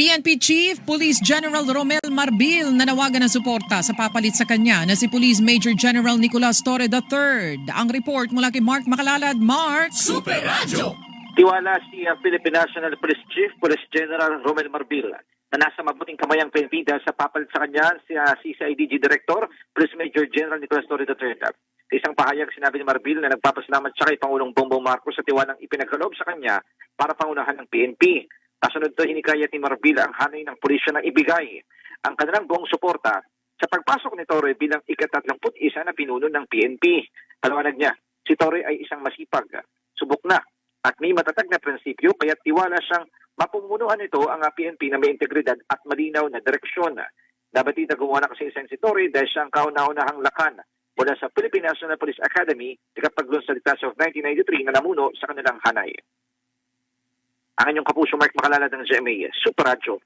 PNP Chief Police General Romel Marbil nanawagan ng suporta sa papalit sa kanya na si Police Major General Nicolas Torre III. Ang report mula kay Mark Makalalad. Mark! Tiwala si uh, Philippine National Police Chief, Police General Romel Marbil na nasa mabuting kamay ang PNP dahil sa papalit sa kanya si uh, CCIDG Director, Police Major General Nicolas Torre III. Sa isang pahayag, sinabi ni Marbil na nagpapasalamat siya kay Pangulong Bongbong Marcos sa tiwalang ipinagkaloob sa kanya para pangunahan ng PNP. Kasunod to, hinikayat ni Marbil ang hanay ng pulisya na ibigay ang kanilang buong suporta sa pagpasok ni Torre bilang ika-31 na pinuno ng PNP. Palawanag niya, si Torre ay isang masipag, subok na at may matatag na prinsipyo kaya tiwala siyang mapumunuhan nito ang ah, PNP na may integridad at malinaw na direksyon. Nabatid na gumawa na kasi isang si Torre dahil siyang kauna-unahang lakan mula sa Philippine National Police Academy sa class of 1993 na namuno sa kanilang hanay. Ang inyong kapuso Mark Makalala ng GMA, Super Radio.